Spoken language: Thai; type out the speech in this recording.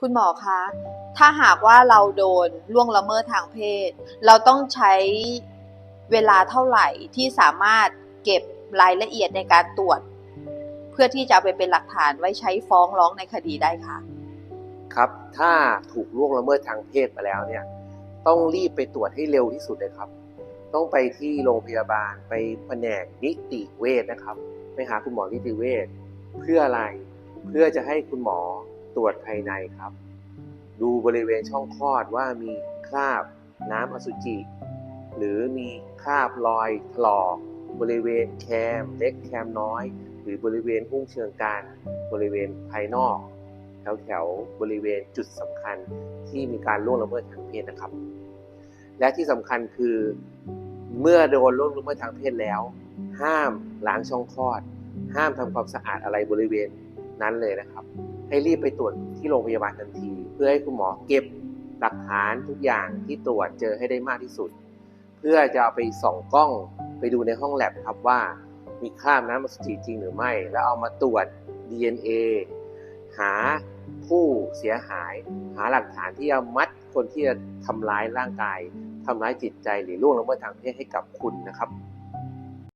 คุณหมอคะ ถ้าหากว่าเราโดนล่วงละเมิดทางเพศ เราต้องใช้เวลาเท่าไหร่ที่สามารถเก็บรายละเอียดในการตรวจ เพื่อที่จะเอาไปเป็นหลักฐานไว้ใช้ฟ้องร้องในคดีได้คะครับ ถ้าถูกล่วงละเมิดทางเพศมาแล้วเนี่ย ต้องรีบไปตรวจให้เร็วที่สุดเลยครับ ต้องไปที่โรงพยาบาลไปแผนกนิติเวชนะครับ ไปหาคุณหมอนิติเวชเพื่ออะไร เพื่อจะให้คุณหมอ ตรวจภายในครับ ดูบริเวณช่องคลอดว่ามีคราบน้ำอสุจิ หรือมีคราบรอยถลอกบริเวณแคมเล็กแคมน้อย หรือบริเวณหุ้งเชิงกานบริเวณภายนอก แถวแถวๆบริเวณจุดสำคัญที่มีการล่วงละเมิดทางเพศนะครับ และที่สำคัญคือเมื่อโดนล่วงละเมิดทางเพศแล้ว ห้ามล้างช่องคลอด ห้ามทำความสะอาดอะไรบริเวณนั้นเลยนะครับ ให้รีบไปตรวจที่โรงพยาบาลทันที เพื่อให้คุณหมอเก็บหลักฐานทุกอย่างที่ตรวจเจอให้ได้มากที่สุด เพื่อจะเอาไปส่องกล้องไปดูในห้องแลบครับว่า มีคราบน้ำอสุจิจริงหรือไม่ แล้วเอามาตรวจ DNA หาผู้เสียหาย หาหลักฐานที่จะมัดคนที่จะทำร้ายร่างกายทำร้ายจิตใจหรือล่วงละเมิดทางเพศให้กับคุณนะครับ